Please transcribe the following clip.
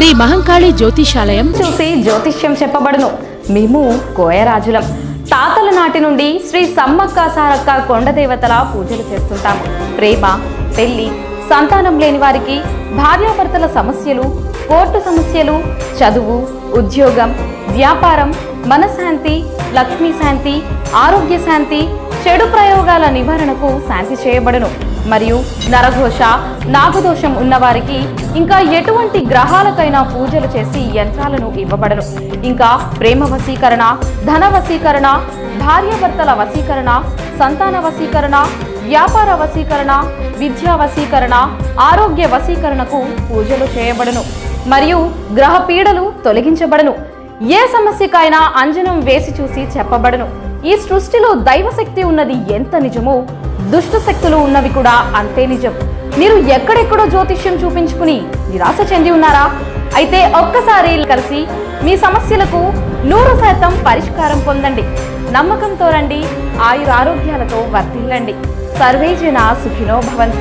శ్రీ మహంకాళి జ్యోతిషాలయం. చూసి జ్యోతిష్యం చెప్పబడును. మేము కోయరాజులం. తాతల నాటి నుండి శ్రీ సమ్మక్క సారక్క కొండ దేవతల పూజలు చేస్తుంటాం. ప్రేమ పెళ్ళి సంతానం లేని వారికి భార్యాభర్తల సమస్యలు కోర్టు సమస్యలు చదువు ఉద్యోగం వ్యాపారం మనశాంతి లక్ష్మీ శాంతి ఆరోగ్య శాంతి చెడు ప్రయోగాల నివారణకు శాంతి చేయబడును. మరియు నరఘోష నాగదోషం ఉన్నవారికి ఇంకా ఎటువంటి గ్రహాలకైనా పూజలు చేసి యంత్రాలను ఇవ్వబడను. ఇంకా ప్రేమ వశీకరణ ధన వశీకరణ భార్యాభర్తల వశీకరణ సంతాన వశీకరణ వ్యాపార వశీకరణ విద్యా వశీకరణ ఆరోగ్య వశీకరణకు పూజలు చేయబడను. మరియు గ్రహ పీడలు తొలగించబడను. ఏ సమస్యకైనా అంజనం వేసి చూసి చెప్పబడను. ఈ సృష్టిలో దైవశక్తి ఉన్నది ఎంత నిజమో దుష్ట శక్తులు ఉన్నవి కూడా అంతే నిజం. మీరు ఎక్కడెక్కడో జ్యోతిష్యం చూపించుకుని నిరాశ చెంది ఉన్నారా? అయితే ఒక్కసారి కలిసి మీ సమస్యలకు నూరు శాతం పరిష్కారం పొందండి. నమ్మకంతో రండి ఆయుర ఆరోగ్యాలతో వర్తిల్లండి సర్వేజన సుఖినో భవంతు.